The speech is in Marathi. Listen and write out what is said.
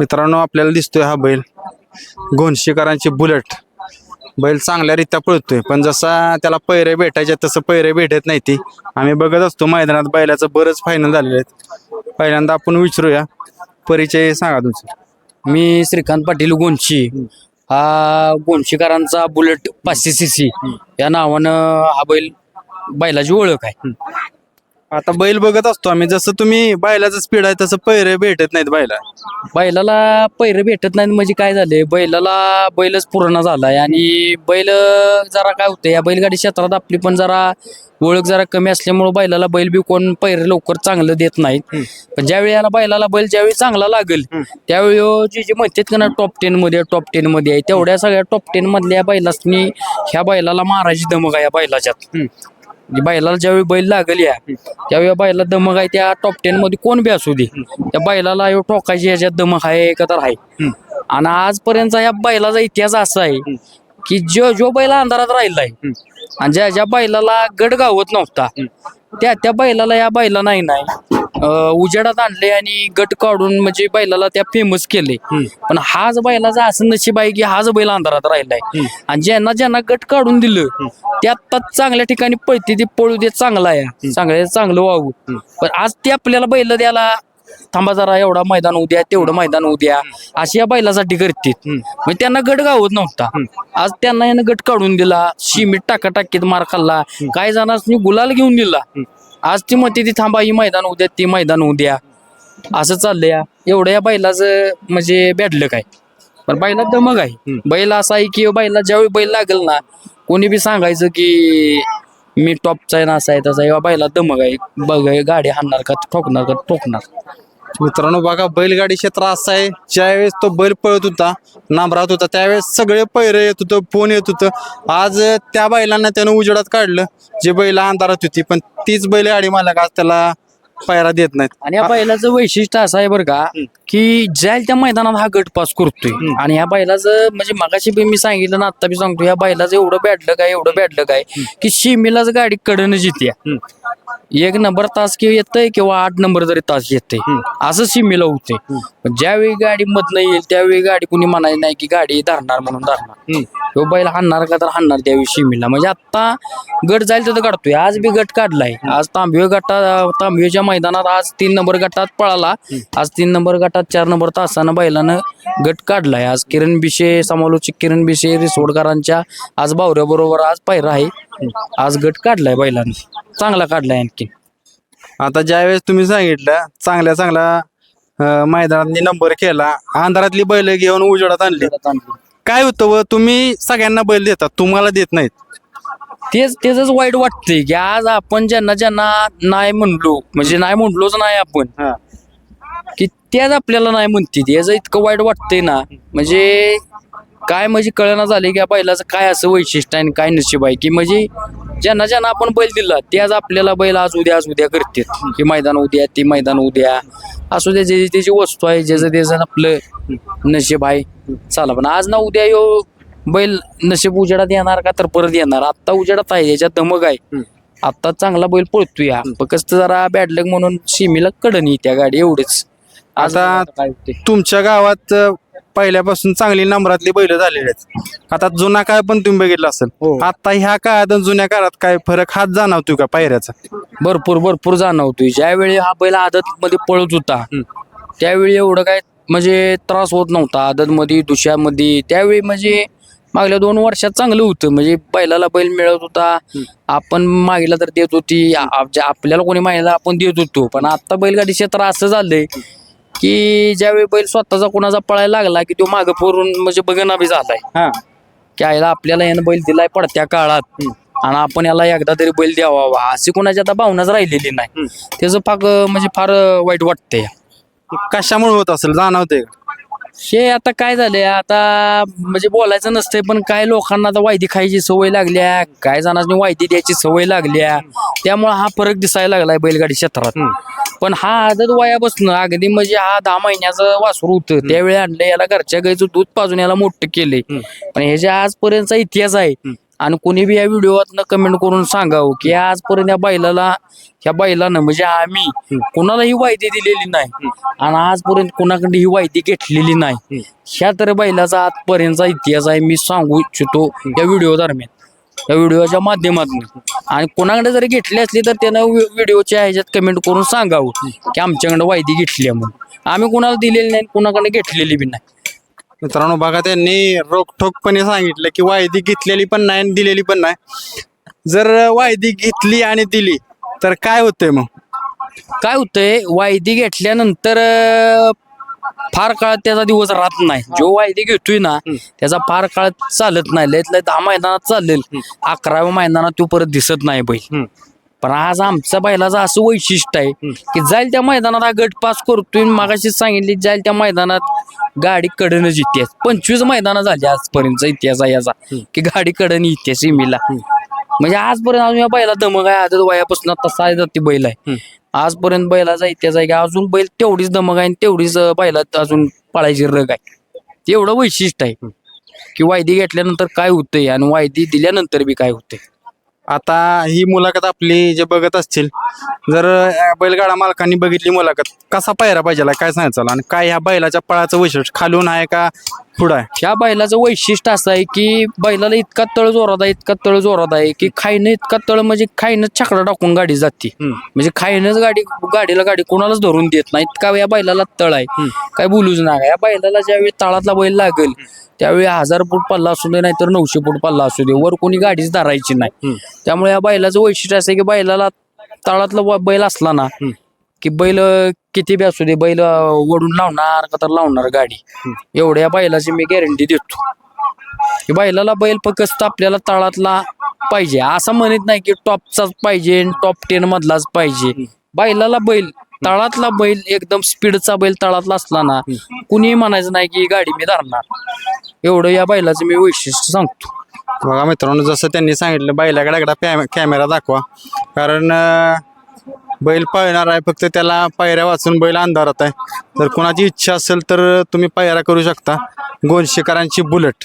मित्रांनो आपल्याला दिसतोय हा बैल. घोणशीकरांची बुलेट. बैल चांगल्यारीत्या पळतोय. पण जसा त्याला पैरे भेटायचे तसं पैरे भेटत नाही ती. आम्ही बघत असतो मैदानात बैलाचं बरंच फायनल झालेले आहेत. पहिल्यांदा आपण विचारूया. परिचय सांगा तुमचा. मी श्रीकांत पाटील गोंशी हा गोंशीकरांचा बुलेट पाचशे सी सी या नावानं हा बैल बैलाची ओळख आहे. आता बैल बघत असतो आम्ही. जसं तुम्ही बैलाचं स्पीड आहे तसं पैरे भेटत नाहीत बैला. बैलाला पैरे भेटत नाहीत म्हणजे काय झाले बैलाला बैलच पूर्ण झालाय आणि बैल जरा काय होतं या बैलगाडी क्षेत्रात आपली पण जरा ओळख जरा कमी असल्यामुळे बैलाला बैल बी कोण पैरे लवकर चांगलं देत नाहीत. पण ज्यावेळी याला बैलाला बैल ज्यावेळी चांगला लागेल त्यावेळी जे जे म्हणतात का ना टॉप टेन मध्ये टॉप टेन मध्ये आहे तेवढ्या सगळ्या टॉप टेन मधल्या बैलासनी ह्या बैलाला मारायची दमक आहे या बैलाच्यात. म्हणजे बैलाला ज्यावेळी बैल लागल या त्यावेळी बैला दमक आहे त्या टॉप टेन मध्ये कोण बी असू दे. त्या बैलाला ह्यो ठोकायची याच्यात दमक आहे का तर आहे. आणि आजपर्यंत या बैलाचा इतिहास असा आहे की जो जो बैल अंधारात राहिलाय आणि ज्या ज्या बैलाला गड गावत नव्हता त्या त्या बैलाला या बैला नाही नाही. उजेडात आणले आणि गट काढून म्हणजे बैलाला त्या फेमस केले. पण हाच बैलाचा असं नशीब आहे की हाच बैल अंधारात राहिलाय. आणि ज्यांना ज्यांना गट काढून दिलं ते आता चांगल्या ठिकाणी पळते ते पळू दे चांगला आहे. चांगल्या चांगलं वाहू. पण आज ते आपल्याला बैल द्यायला थांबा जरा एवढा मैदान उद्या तेवढं मैदान उद्या अशी या बैलासाठी करतात. म्हणजे त्यांना गट गावत नव्हता. आज त्यांना यानं गट काढून दिला. शिमीट टाका टाकीत मार खाल्ला. काही जणांनी गुलाल घेऊन दिला. आज ती म्हणते ती थांबा ही मैदान उद्या ती मैदान उद्या असं चाललंय. या. एवढं या बैलाचं म्हणजे भेटलं काय? पण बैला दमक आहे. बैल असा आहे की बैला ज्यावेळी बैल लागेल ना कोणी बी सांगायचं की मी टॉपचा आहे ना असा आहे तसा बैला दमक आहे. बघ गाडी हाणणार का ठोकणार का ठोकणार. मित्रांनो बघा बैलगाडी क्षेत्र असं आहे. ज्यावेळेस तो बैल पळत होता नांबरात होता त्यावेळेस सगळे पैरे येत होतं फोन येत होतं. आज त्या बैलांना त्यानं उजेडात काढलं जे बैल अंधारात होती पण तीच बैल गाडी मालक आज त्याला पायरा देत नाहीत. आणि या बैलाचं वैशिष्ट्य असं आहे बरं का की जाईल त्या मैदानात हा गट पास करतोय आणि ह्या बैलाचं म्हणजे मगाशी बी मी सांगितलं ना आता बी सांगतो ह्या बैलाचं एवढं बॅडलं काय एवढं बॅडलं काय की शिमीलाच गाडी कडनं जित्या. एक नंबर तास किंवा येतंय किंवा आठ नंबर जरी तास येते असं शिमीला होते ज्यावेळी गाडी मधनं येईल त्यावेळी गाडी कुणी म्हणायची नाही की गाडी धरणार म्हणून धरणार. तो बैल हाणणार का तर हाणणार त्यावेळी शिमीला. म्हणजे आता गट जाईल तर काढतोय. आज बी गट काढलाय. आज तांबवे गटा तांबवेच्या मैदानात आज तीन नंबर गटात पळाला. आज तीन नंबर गटात चार नंबर तासानं बैलानं गट काढलाय. आज किरण बिशे समालोचक किरण बिशे रिसोडकरांच्या आज बावऱ्या बरोबर आज पायरा आहे. आज गट काढलाय बैलानं. चांगला काढलाय आणखी आता ज्यावेळेस तुम्ही सांगितलं चांगल्या चांगल्या मैदानात नंबर केला अंधारातली बैल घेऊन उजेडात आणली. काय होतं व तुम्ही सगळ्यांना बैल देतात तुम्हाला देत नाहीत. तेच तेच वाईट वाटतंय की आज आपण ज्यांना ज्यांना नाही म्हणलो म्हणजे नाही म्हणलोच नाही आपण की त्याच आपल्याला नाही म्हणते याचं इतकं वाईट वाटतंय ना म्हणजे काय म्हणजे कळना झाले की या बैलाचं काय असं वैशिष्ट्य आहे आणि काय नशीब आहे की म्हणजे ज्यांना ज्यांना आपण बैल दिला ते आज आपल्याला बैल आज उद्या आज उद्या करतात की मैदान उद्या ते मैदान उद्या. असू द्या जे त्याची वस्तू आहे ज्याचं त्याचं आपलं नशीब आहे चला. पण आज ना उद्या यो बैल नशीब उजेडात येणार का तर परत येणार. आत्ता उजेडात आहे याच्यात धमक आहे. आत्ता चांगला बैल पळतोय हा. फक्त जरा बॅडलक म्हणून शिमीला कडणी त्या गाडी एवढेच. आज आता तुमच्या गावात पहिल्यापासून चांगली नंबरातली बैल झालेली आहेत. आता जुना काळ पण तुम्ही बघितला असेल. हो. आता ह्या काळात आणि जुन्या काळात काय फरक हात जाणवतोय का पायऱ्याचा? भरपूर भरपूर जाणवतोय. ज्यावेळी हा बैल आदत मध्ये पळत होता त्यावेळी एवढं काय म्हणजे त्रास होत नव्हता. आदत मध्ये दुसऱ्यामध्ये त्यावेळी म्हणजे मागल्या दोन वर्षात चांगलं होतं. म्हणजे बैलाला बैल मिळत होता. आपण मागितला तर देत होती. आ- आपल्याला कोणी मागितला आपण देत होतो. पण आता बैलगाडी क्षेत्र असं झालंय की ज्यावेळी बैल स्वतःचा कोणाचा पळायला लागला की तो मागं फिरून म्हणजे बघना बी झालाय. हा. की आईला आपल्याला यानं बैल दिलाय पडत्या काळात. आणि आपण याला एकदा तरी बैल द्यावा. अशी कोणाची आता भावनाच राहिलेली नाही. त्याचं फार म्हणजे फार वाईट वाटतंय. कशामुळे होत असेल? जाणवते हे आता काय झालंय? आता म्हणजे बोलायचं नसतंय पण काय लोकांना आता वायदी खायची सवय लागल्या काय जणांनी वायदी द्यायची सवय लागल्या. त्यामुळे हा फरक दिसायला लागलाय बैलगाडी क्षेत्रात. पण हा आदत वयापासून अगदी म्हणजे हा दहा महिन्याचं वासरू होतं. त्यावेळी आणलं याला घरच्या गाईचं दूध पाजून याला मोठं केलंय. पण ह्याच्या आजपर्यंतचा इतिहास आहे आणि कोणी बी या व्हिडिओतनं कमेंट करून सांगावं की आजपर्यंत या बैलाला ह्या बैलानं म्हणजे आम्ही कोणाला ही वायदी दिलेली नाही. आणि आजपर्यंत कोणाकडे ही वायदी घेतलेली नाही. ह्या तर बैलाचा आजपर्यंतचा इतिहास आहे मी सांगू इच्छितो या व्हिडिओ दरम्यान. या व्हिडिओच्या माध्यमातून. आणि कोणाकडे जरी घेतली असली तर त्यानं व्हि- व्हिडिओच्या ह्याच्यात कमेंट करून सांगावं की आमच्याकडे वायदी घेतली आहे म्हणून. आम्ही कोणाला दिलेली नाही कोणाकडे घेतलेली बी नाही. मित्रांनो बघा त्यांनी रोखठोकपणे सांगितलं की वायदी घेतलेली पण नाही आणि दिलेली पण नाही. जर वायदी घेतली आणि दिली तर काय होतंय मग? काय होतंय? वायदी घेतल्यानंतर फार काळ त्याचा दिवस राहत नाही. जो वायदी घेतोय ना त्याचा फार काळ चालत नाही. लयत लय दहा मैदानात चालेल अकराव्या मैदानात तो परत दिसत नाही बैल. पण आज आमच्या बैलाचं असं वैशिष्ट्य आहे की जाईल त्या मैदानात हा गट पास करतोय मागाशी सांगितली जाईल त्या मैदानात गाडी कडनच येते पंचवीस मैदानं झाली आजपर्यंतचा इतिहास आहे याचा. की गाडी कडन येते सीमेला. म्हणजे आजपर्यंत अजून या बैला दमक आहे आदत वयापासून तसा आहे ती बैल आहे. आजपर्यंत बैलाचा इतिहास आहे की अजून बैल तेवढीच दमक आहे आणि तेवढीच बैला बैलात अजून पळायची रग आहे. तेवढं वैशिष्ट्य आहे. की वायदी घेतल्यानंतर काय होतंय आणि वायदी दिल्यानंतर बी काय होतंय? आता ही मुलाखत आपली जे बघत असतील जर बैलगाडा मालकांनी बघितली मुलाखत कसा पायरा पाहिजे काय सांगायचं? आणि काय ह्या बैलाच्या पळाचं वैशिष्ट्य खालून आहे का पुढं आहे. ह्या बैलाचं वैशिष्ट्य असं आहे की बैलाला इतका तळ जोरात आहे इतका तळ जोरात आहे की खायनं इतका तळ म्हणजे खायनं छकडा टाकून गाडी जाते. म्हणजे खायनंच गाडी गाडीला गाडी कोणालाच धरून देत नाही. इतका या बैलाला तळ आहे. काय बोलूच नका. या बैलाला ज्यावेळी तळातला बैल लागेल त्यावेळी हजार फूट पल्ला असू दे नाहीतर नऊशे फूट पल्ला असू दे. वर कोणी गाडीच धरायची नाही. त्यामुळे या बैलाचं वैशिष्ट्य असं आहे की बैलाला तळातला बैल असला ना की बैल किती बी असू दे बैल ओढून लावणार का तर लावणार गाडी. एवढ्या बैलाची मी गॅरंटी देतो. की बैलाला बैल फक्त आपल्याला तळातला पाहिजे. असं म्हणत नाही की टॉपचाच पाहिजे टॉप टेन मधलाच पाहिजे. बैलाला बैल तळातला बैल एकदम स्पीडचा बैल तळातला असला ना कुणीही म्हणायचं नाही की गाडी मी धरणार. एवढं या बैलाचं मी वैशिष्ट्य सांगतो. बघा मित्रांनो जसं त्यांनी सांगितलं बैलाकडे कॅमेरा दाखवा. कारण बैल पळणार आहे फक्त त्याला पायऱ्या वाचून बैल अंधारात आहे. तर कोणाची इच्छा असेल तर तुम्ही पायऱ्या करू शकता. गोनशेकरांची बुलेट.